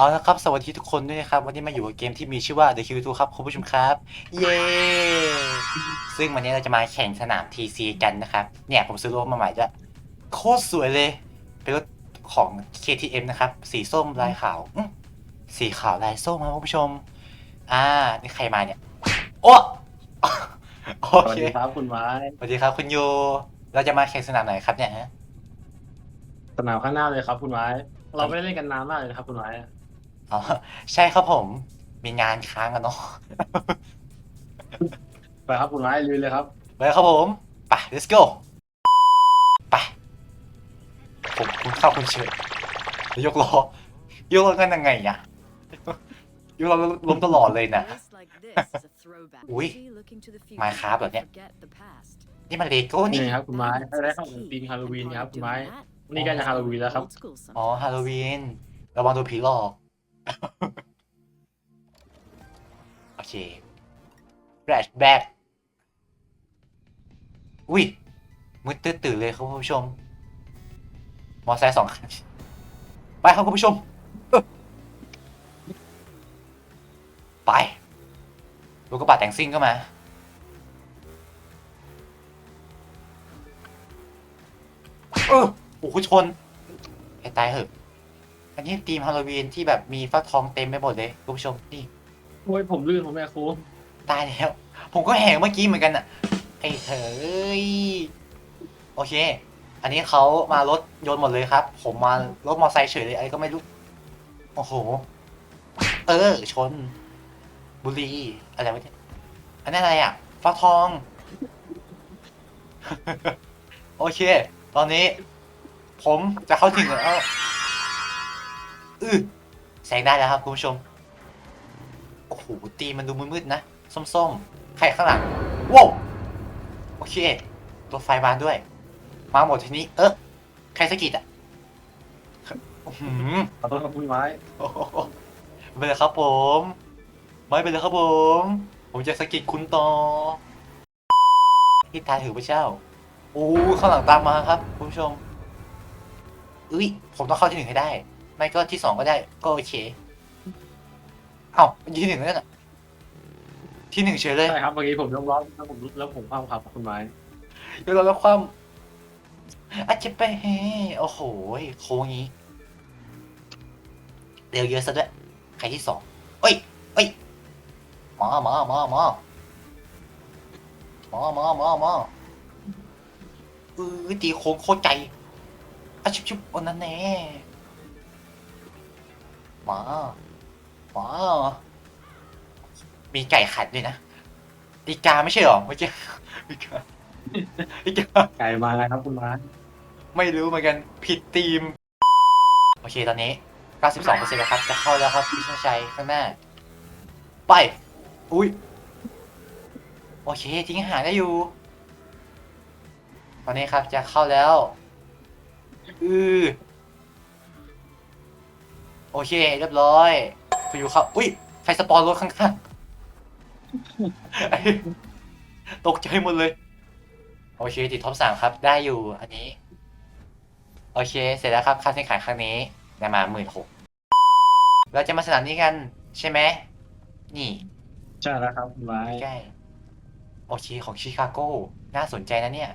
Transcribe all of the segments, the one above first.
เอาละครับ สวัสดีทุกคนด้วยนะครับ วันนี้มาอยู่กับเกมที่มีชื่อว่า The Q2 ครับคุณผู้ชมครับ เย้ ซึ่งวันนี้เราจะมาแข่งสนาม TC กันนะครับ เนี่ยผมซื้อรถมาใหม่ด้วยโคตรสวยเลย เป็นรถของ KTM นะครับ สีส้มลายขาวอื้อสีขาวลายส้มครับคุณผู้ชม อ่า นี่ใครมาเนี่ย โอ้โอสวัสเค ดีครับคุณไม้สวัสดีครับคุณโย เราจะมาแข่งสนามไหนครับเนี่ยฮะ สนามข้างหน้าเลยครับคุณไม้เราไม่ได้เล่นกันนานมากเลยนะครับคุณไม้ อ๋อใช่ครับผม มีงานค้างกันเนาะไปครับคุณไม้ลุยเลยครับ ไปครับผม ไป let's go ไป ผมคุณเข้าคุณเฉยยกล้อยกล้อกันยังไงอะยกล้อล้มตลอดเลยนะ อุ๊ย Minecraft เหรอเนี่ยนี่มันเลโก้นี่นี่ครับคุณไม้ได้เข้าถึงปีนฮาโลวีนครับคุณไม้นี่ใกล้จะฮาโลวีนแล้วครับ อ๋อฮาโลวีนระวังโดนผีหลอก โอเค flashback อุ้ยมืดตื้อตื่นเลยครับคุณผู้ชม มอไซค์สองคันไปครับคุณผู้ชม ไปลูกกระบะแต่งซิ่งก็มา เออโอ้โหชนให้ตายเหอะ อันนี้ทีมฮาโลวีนที่แบบมีฟักทองเต็มไปหมดเลยคุณผู้ชมนี่โอ้ยผมลื่นผมแม่ครูตายแล้ว ผมก็แหงเมื่อกี้เหมือนกันอะไอ้เถยโอเค อันนี้เขามารถยนต์หมดเลยครับ ผมมารถมอเตอร์ไซค์เฉยเลยอะไรก็ไม่รู้โอ้โห เออ ชน บุรี อะไรวะเนี่ยอันนั้นอะไรอะฟักทอง โอเค ตอนนี้ ผมจะเข้าถึงแล้ว อือแสงได้แล้วครับคุณผู้ชม โอ้โหตีมันดูมืดๆนะ ส้มๆ ใครข้างหลังว้าวโอเครถไฟมาด้วย มาหมดทีนี้ เออใครสะกิดอะอื้อหือขอโทษครับคุณไม้โอ้โหไม่เป็นไรครับผม ไม่เป็นไรครับผม ผมจะสะกิดคุณต่อที่ตายถือพระเจ้าโอ้ข้างหลังตามมาครับ คุณผู้ชมเอ้ยผมต้องเข้าที่หนึ่งให้ได้ ไม่ก็ที่สองก็ได้ก็โอเค เอ้ามันที่หนึ่งแล้วน่ะที่หนึ่งเฉยเลยใช่ครับเมื่อกี้ผมยกล้อแล้วผมแล้วผมคว่ำครับคุณไม้เดี๋ยวเราแล้วความอาจจะไปเฮโอ้โหโค้งงี้เร็วเยอะซะด้วยใครที่สองเอ้ยเอ้ยมามามามามามามามาเออตีโค้งโคตรใจอะชุบชุบโอันนั้นแน่ มามามีไก่ขัดด้วยนะตีกาไม่ใช่หรอเมื่อกี้ตีกาตีกาไก่มาไงครับคุณไม้ไม่รู้เหมือนกันผิดทีม โอเคตอนนี้ 92%แล้วครับ จะเข้าแล้วครับพี่ชชัยข้างหน้า ไป อุ้ยโอเคทิ้งห่างได้อยู่ ตอนนี้ครับจะเข้าแล้ว อือ โอเค เรียบร้อยคุณอยู่ครับอุ้ยใครสปอนรถข้างๆ ตกใจหมดเลย โอเค ติดท็อปสามครับ ได้อยู่อันนี้ โอเค เสร็จแล้วครับ ค่าแข่งขันครั้งนี้ได้มาหมื่นหกเราจะมาสนามนี้กันใช่ไหม นี่ใช่แล้วครับคุณไม้ใกล้โอเคของชิคาโก้น่าสนใจนะเนี่ย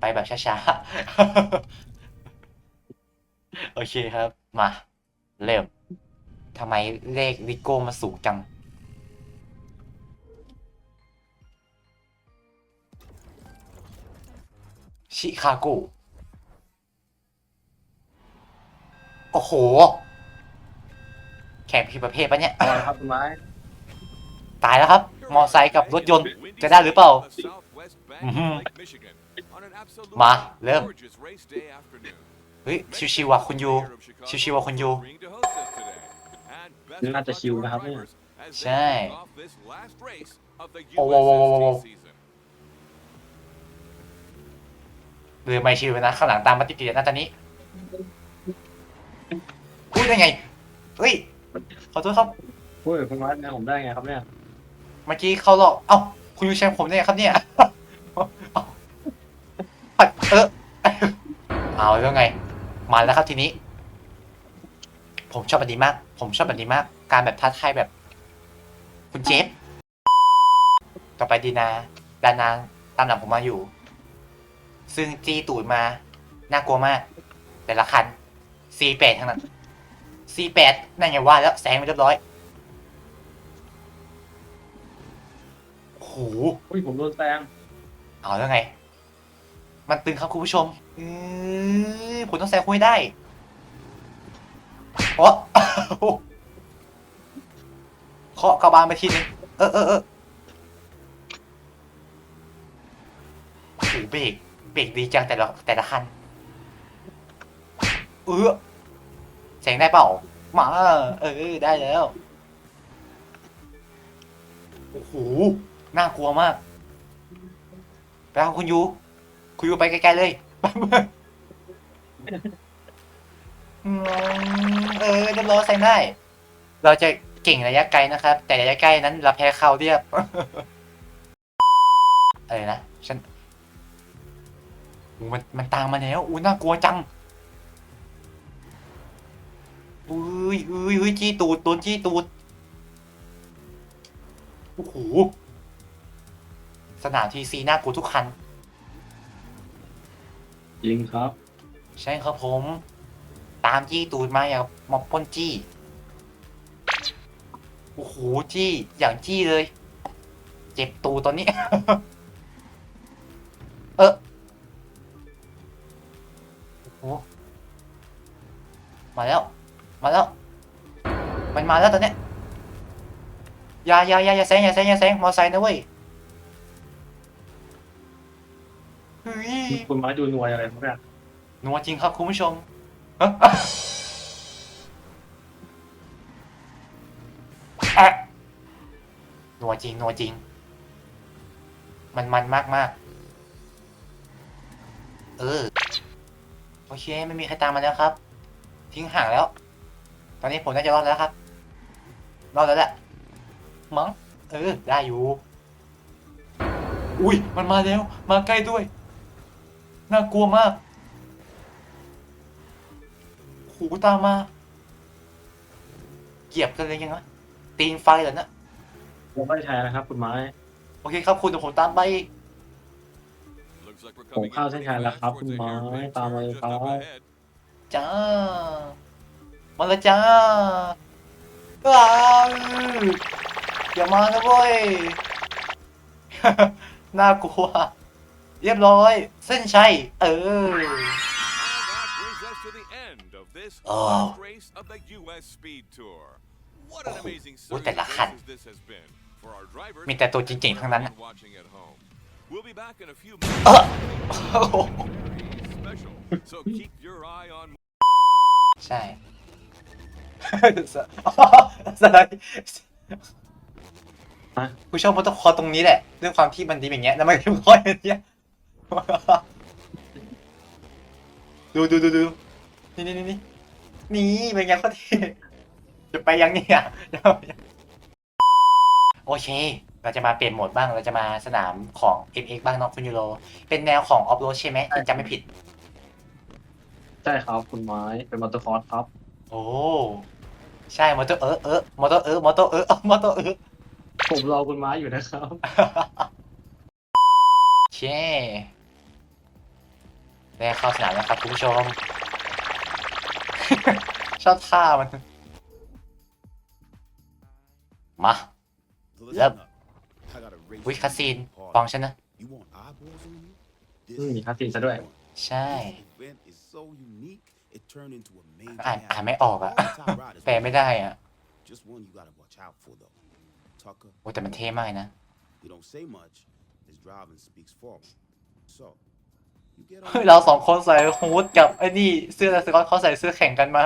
ไปแบบช้าๆ โอเคครับ มา เริ่มทำไมเลขลิโก้มาสูงจัง ชิคาโก โอ้โห แข่งผิดประเภทปะเนี่ยเอาละครับคุณไม้ตายแล้วครับ มอไซค์กับรถยนต์ จะได้หรือเปล่า อื้อหือมา เริ่มเฮ้ยชิวๆว่ะคุณยูชิวๆว่ะคุณยูน่าจะชิวนะครับเนี่ยใช่โอ้โหโอ้โหโอ้โหเรือไม่ชิวนะข้างหลังตามมาติดๆนะตอนนี้พูดได้ไงเฮ้ยขอโทษครับโอ้ยคุณไม้เนี่ยผมได้ไงครับเนี่ยเมื่อกี้เขาหลอกเอ้าคุณยูแชมป์ผมได้ไงครับเนี่ยเอ้าปัดเออเอาแล้วไง มาแล้วครับทีนี้ ผมชอบแบบนี้มาก ผมชอบแบบนี้มาก การแบบท้าทายแบบ คุณเจฟต่อไปดีนาดานาตามหลังผมมาอยู่ ซึ่งจี้ตูดมา น่ากลัวมาก แต่ละคัน C8 ทั้งนั้น C8 นั่นไงว่าแล้วแสงไปเรียบร้อยโอ้โห อุ้ยผมโดนแซงเอาแล้วไง มันตึงครับคุณผู้ชมเออผมต้องแซงคุยได้โอ้เคาะกระบาลไปทีนึงเออเออเออโอ้เบรกเบรกดีจังแต่ละแต่ละคันเออแสงได้เปล่ามาเออได้แล้วโอ้โหน่ากลัวมากไปเอาคุณยู คุณยูไปไกลๆเลยอืมเออเรียบร้อยใส่ได้ เราจะเก่งระยะไกลนะครับ แต่ระยะใกล้นั้นเราแพ้เขาเรียบอะไรนะฉันอู้มันมันตามมาแล้วอู้น่ากลัวจังอุ้ยอุ้ยอุ้ยจี้ตูดโดนจี้ตูดโอ้โหสนามทีซีน่ากลัวทุกคัน จริงครับ ใช่ครับผม ตามจี้ตูดมาอย่างมาปล้นจี้โอ้โหจี้อย่างจี้เลย เจ็บตูตอนนี้ เออโอ้โหมาแล้ว มาแล้ว มันมาแล้วตอนเนี้ยอย่าอย่าอย่าอย่าแซงอย่าแซงอย่าแซงมอไซค์นะเว้ย คุณม้ดูนวยอะไรครับเนี่ยนัวจริงครับคุณผู้ชมอะนัวจริงนัวจริง มันมันมากมากเออ โอเค ไม่มีใครตามมาแล้วครับ ทิ้งห่างแล้ว ตอนนี้ผมน่าจะรอดแล้วครับ รอดแล้วแหละมั้งเออ ได้อยู่ อุ้ย มันมาแล้ว มาใกล้ด้วย น่ากลัวมากหูตามมา เหยียบกันเลยยังไงตีนไฟเหรอนะผมไม่ใช่นะครับ คุณไม้โอเคครับคุณเดี๋ยวผมตามไป ผมเข้าเส้นชัยแล้วครับคุณไม้ตามมาเลยครับจ้า มาแล้วจ้าว้าวอย่ามานะเว้ย น่ากลัว เรียบร้อย เส้นชัย เออ Oh. Oh. race of the U.S. Speed Tour. What an Oh. amazing Ui, series tại là of khăn. races this has been for our drivers มีแต่ตัวจริงๆทั้งนั้นน่ะ and watching at home. We'll be back in a few เออ minutes. Special. So keep your eye on ใช่ สไลด์ฮะ ผู้ชมมันต้องคอตรงนี้แหละด้วยความที่มันดีอย่างเงี้ยแล้วมันก็คอยอย่างเงี้ย ดูดูดูดูนี่นี่นี่นี่นี่เป็นไงก็ที่จะไปยังเนี่ยโอเค เราจะมาเปลี่ยนโหมดบ้าง เราจะมาสนามของ MX บ้างเนาะคุณยูโร เป็นแนวของออฟโรดใช่ไหมที่จำไม่ผิด ใช่ครับคุณไม้เป็นมอเตอร์คอร์สครับ โอ้ ใช่ มอเตอร์เออเออมอเตอร์เออมอเตอร์เออมอเตอร์เออผมรอคุณไม้อยู่นะครับโอ เคได้เข้าสนามแล้วครับคุณผู้ชม ชอบท่ามัน มา Yep. Which Which cutscene? cutscene? ฟังฉันนะ You want eyeballs on you? อืมมีคัสซีนซะด้วย ใช่ This event is so unique, it turned into a major อ่านอ่าน happening. ไม่ออกอะ All the top riders แปลไม่ได้อะ Just one you gotta watch out for though. Tucker, โอ้แต่มันเท่มากนะ he don't say much. His driving speaks for him. So, you get เฮ้ย on เราสองคนใส่ฮูดกับไอ้นี่เสื้อสกอตเขาใส่เสื้อแข่งกันมา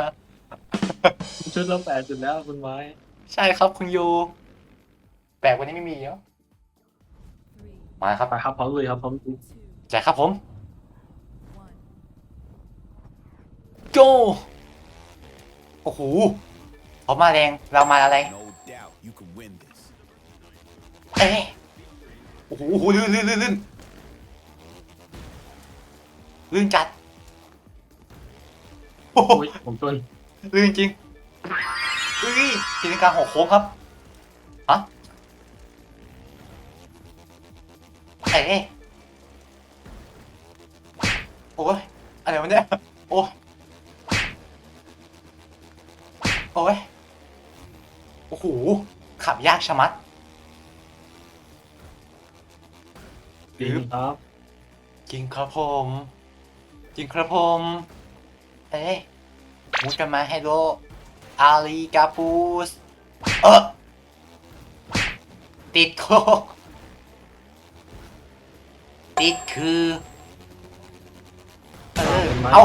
ชุดเราแปดจุดแล้วคุณไม้ ใช่ครับคุณยูแปลกกว่านี้ไม่มีแล้วมาครับไปครับพร้อมลุยครับพร้อมลุยแจกครับผม โจโอ้โหเขามาแรงเรามาอะไร No doubt you can win this. เอ๊ะโอ้โหโอ้โหลื่นลื่นลื่นลื่น ลื่นจัดโอ้โหอุ้ยผมชนลื่นจริงเฮ้ยทีนการหกโค้งครับฮะเอ๊ะโอ้ยอะไรวะเนี่ยโอ้ยโอ้ยโอ้โหขับยากชะมัด จริงครับ จริงครับผม จริงครับผม เอ๊ะมุดกันมาให้โลอาลีกาปูส เออติดโคกติดคือ เออ เอา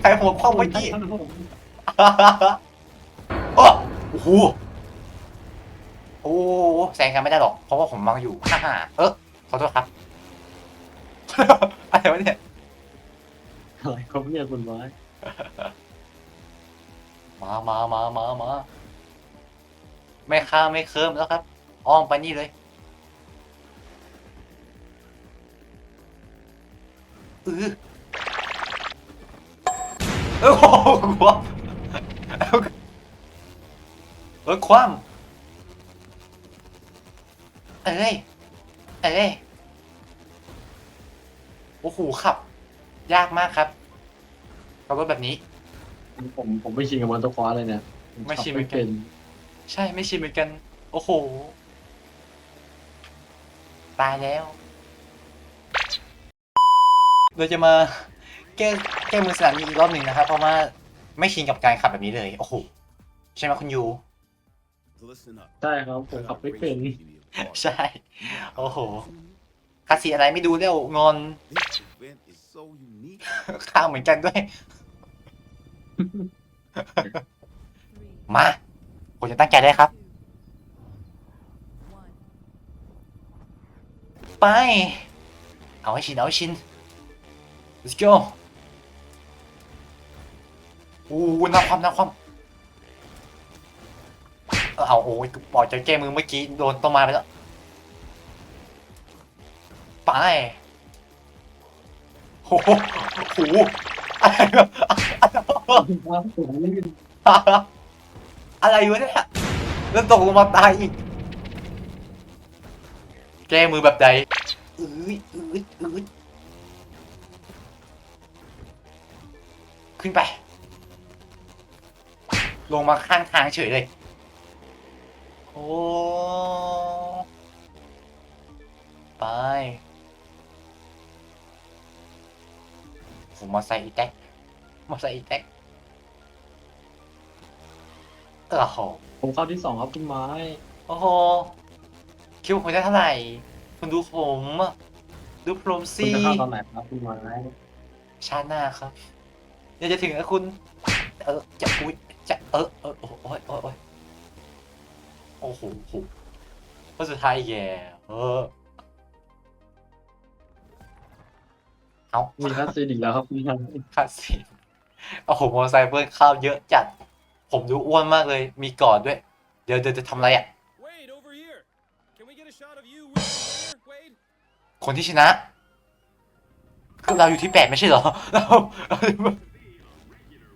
ใครหัวคว่ำเมื่อกี้โอ้โอ้โหโอ้แซงกันไม่ได้หรอก เพราะว่าผมมองอยู่ฮ่าฮ่าเออขอโทษครับ อะไรวะเนี่ย อะไรครับเนี่ยคุณไม้มามามามามาไม่ข้าไม่เคิมแล้วครับ อ้อมไปนี่เลยเออเออโอ้โหหัวเออคว่ำเอ้ย เอ้ย โอ้โหขับ ยากมากครับขับรถแบบนี้ ผมผมไม่ชินกับมอเตอร์คอร์สเลยเนี่ยผไม่ชินขับเหมือนกันเป็นใช่ไม่ชินเหมือนกัน โอ้โห ตายแล้ว เราจะมาแก้แก้มือสนามนี้อีกรอบหนึ่งนะครับ เพราะว่าไม่ชินกับการขับแบบนี้เลย โอ้โห ใช่ไหมคุณยู Listen up. ใช่ครับผมขับไม่เป็น ใช่ โอ้โห คาสีอะไรไม่ดูเร็วงอน This event is so unique. ข้าเหมือนกันด้วย มาผมจะตั้งใจได้ครับ ไป เอาให้ชิน เอาให้ชิน let's go อู้น้ำความน้ำความเอาโอ้ยปล่อยใจแก้มือเมื่อกี้ โดนต้นไม้ไปแล้ว ไป โอ้โหโอ้โหอะไรวะอะไรวะเนี่ยแล้วตกลงมาตายอีก แก้มือแบบใดอืดอืดอืดขึ้นไป ลงมาข้างทางเฉยเลย โอ้ ไป ผมมาใส่อีแท็กมาใส่อีแท็กโอ้โหผมเข้าที่สองครับคุณไม้โอ้โหคิวผมได้เท่าไหร่ คุณดูผมอะดูผมคุณสิจะเข้าตอนไหนครับคุณไม้ชาติหน้าครับเดี๋ยวจะถึงแล้วคุณ เออจะอุ้ยจะเออเออโอ้โอ้ยโอ้ยโอ้ยโอ้โหโอ้โหคนสุดท้ายแย่เออ เอามีคัสซีนอีกแล้วครับคุณไม้คาสินโอ้โหมอเตอร์ไซค์เบิ้ลข้าวเยอะจัด ผมดูอ้วนมากเลย มีกอดด้วย เดี๋ยวเดี๋ยวจะทำอะไรอะ Wade, over here. Can we get a shot of you with the winner, Wade? คนที่ชนะคือเราอยู่ที่แปดไม่ใช่เหรอเรา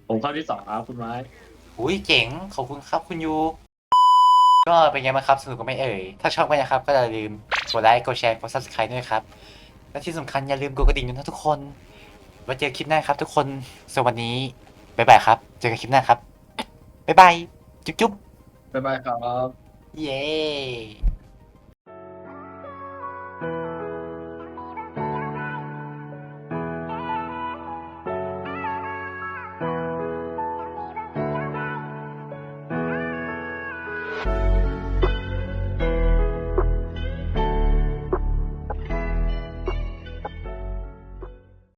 ผมเข้าที่สองครับคุณไม้อุ้ยเจ๋ง ขอบคุณครับคุณยู ก็เป็นไงบ้างครับ สนุกกันไหมเอ่ย ถ้าชอบก็นะครับ ก็อย่าลืมกดไลค์ กดแชร์ กด subscribe ด้วยครับ และที่สำคัญอย่าลืมกดกระดิ่งด้วยนะทุกคน ไว้เจอคลิปหน้าครับทุกคนสวัสดีบ๊ายบายครับ เจอกันคลิปหน้าครับ บ๊ายบาย จุ๊บจุ๊บบ๊ายบายครับ เย้